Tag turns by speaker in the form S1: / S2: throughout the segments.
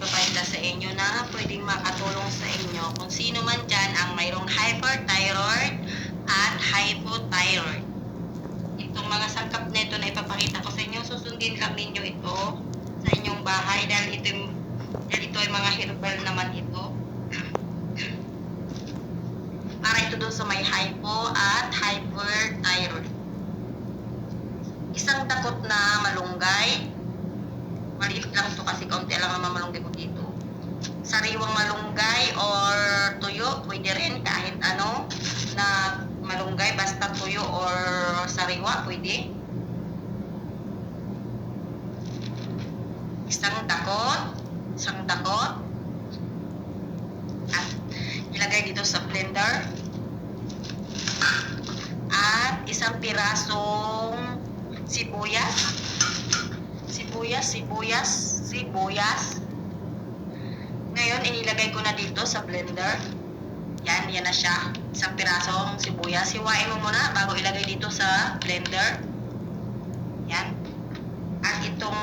S1: ipapakita sa inyo na pwedeng makatulong sa inyo kung sino man dyan ang mayroong hyperthyroid at hypothyroid. Itong mga sangkap nito na ipapakita ko sa inyo, susundin lang ninyo ito sa inyong bahay dahil ito, dahil ito ay mga herbal naman ito. Para ito doon sa may hypo at hyperthyroid. Isang dakot na malunggay, maliit lang to kasi kaunti lang naman malunggay ko. Sariwang malunggay or tuyo, pwede rin kahit ano na malunggay, basta tuyo or sariwa, pwede. Isang dakot, isang dakot, at ilagay dito sa blender. At isang pirasong sibuyas sibuyas, sibuyas, sibuyas. Ngayon, inilagay ko na dito sa blender. Yan, yan na siya. Isang pirasong sibuyas. Hiwain mo muna bago ilagay dito sa blender. Yan. At itong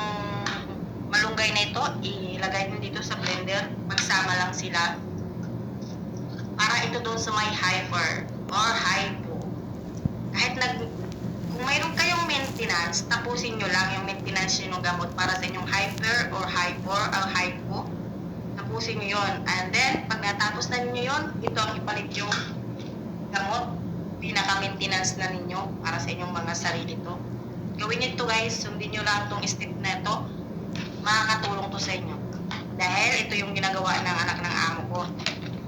S1: malunggay na ito, ilagay mo dito sa blender. Magsama lang sila. Para ito doon sa may hyper or hypo. Kahit nag kung mayroon kayong maintenance, tapusin nyo lang yung maintenance nyo ng gamot para sa inyong hyper or hypor or. Tapusin nyo yun. And then, pag natapos na ninyo yun, ito ang ipalit yung gamot. Pinaka-maintenance na ninyo para sa inyong mga sarili to. Gawin nyo ito guys, sundin nyo lang itong step na ito. Makakatulong to sa inyo. Dahil ito yung ginagawa ng anak ng amo ko.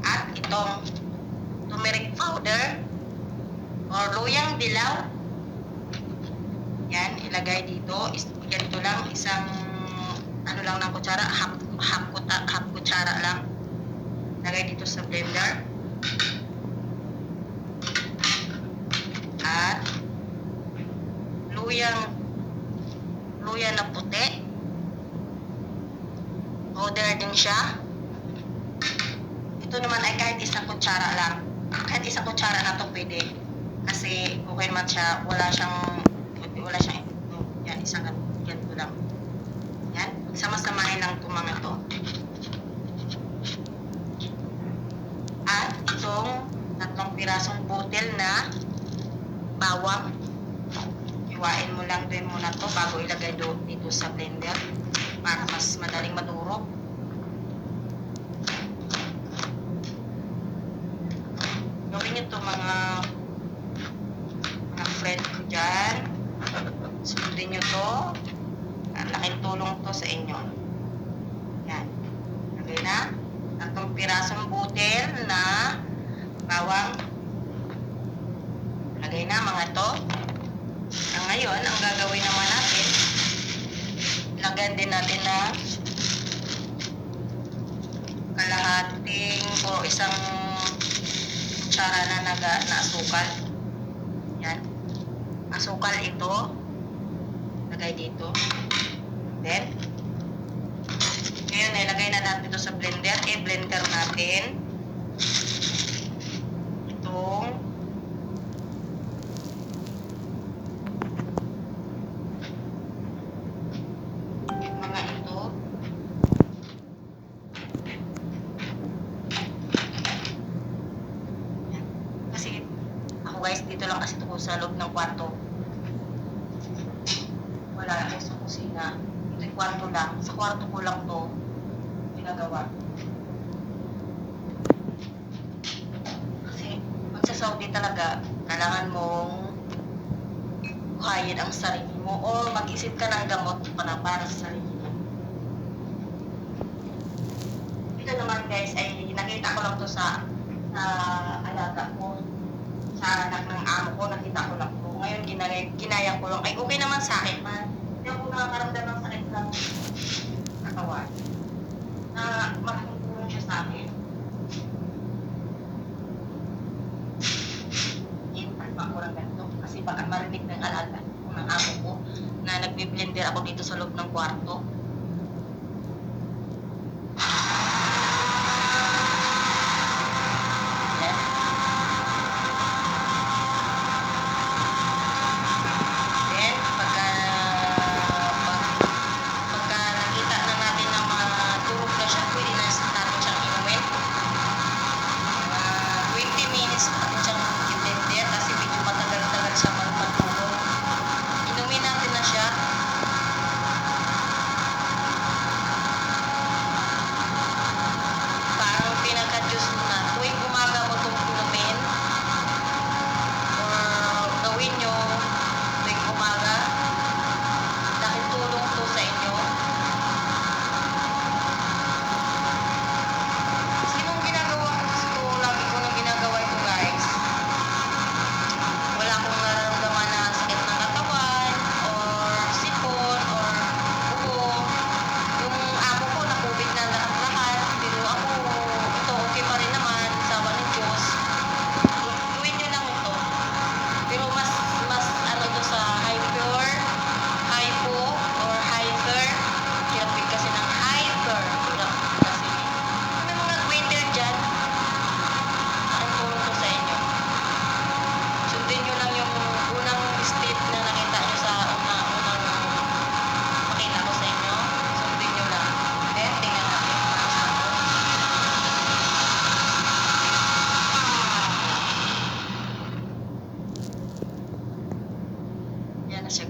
S1: At itong turmeric powder or luyang dilaw yan, ilagay dito. Ganito lang, isang ano lang ng kutsara, half, half, kuta, half kutsara lang. Lagay dito sa blender. At luyang luya na puti. Powder din siya. Ito naman ay kahit isang kutsara lang. Kahit isang kutsara na to pwede. Kasi okay naman siya, wala siyang wala siyang no, yan isang gan- ganito lang yan sama-samahin lang itong mga to at itong tatlong pirasong butil na bawang iwain mo lang din muna to bago ilagay do, dito sa blender para mas madaling madurog gawin ito mga mga friend ko dyan Sundin nyo to. Ang laking tulong to sa inyo. Yan. Lagay na. Tatlong pirasong butil na bawang. Lagay na mga to. Ang ngayon, ang gagawin naman natin, lagyan din natin na kalahating o isang kutsara na naga na asukal. Yan. Asukal ito lagay dito. Then, ngayon, nilagay na natin ito sa blender. I-blender natin itong mga ito. Yan. Kasi, ako guys, dito lang kasi ito ko sa loob ng kwarto wala ako sa kusina. Ito yung kwarto lang. Sa kwarto ko lang to ginagawa. Kasi pag sa Saudi talaga, kailangan mong buhayin ang sarili mo o mag-isip ka ng gamot para para sa sarili mo. Ito naman guys, ay nakita ko lang to sa sa alaga ko sa anak ng amo ko, nakita ko lang po. Ngayon, ginaya, ginaya ko lang. Ay, okay naman sa akin, man. Hindi ako nakakaramdam ng sakit lang katawan. Na malaking tulong siya sa akin. Ipan ko lang ganito. Kasi baka marinig ng alaga ng amo ko, na nagbi-blender ako dito sa loob ng kwarto.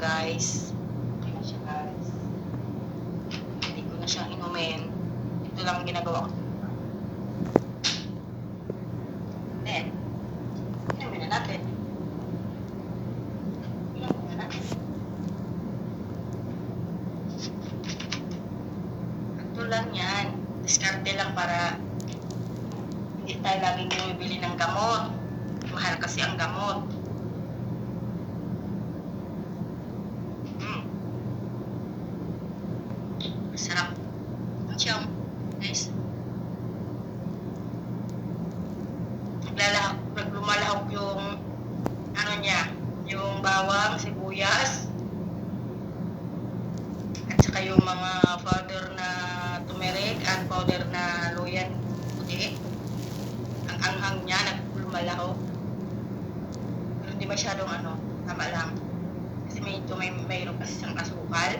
S1: guys. Okay na siya guys. Hindi ko na siya inumin. Ito lang ang ginagawa ko. Then, inumin na natin. Inumin lang yan. Diskarte lang para hindi tayo laging bumibili ng gamot. Mahal kasi ang gamot. Naglalahok, naglumalahok yung ano niya, yung bawang, sibuyas, at saka yung mga powder na turmeric at powder na luyan puti. Ang anghang niya, naglumalahok. Pero hindi masyadong ano, tama lang. Kasi may may mayroon kasi siyang asukal.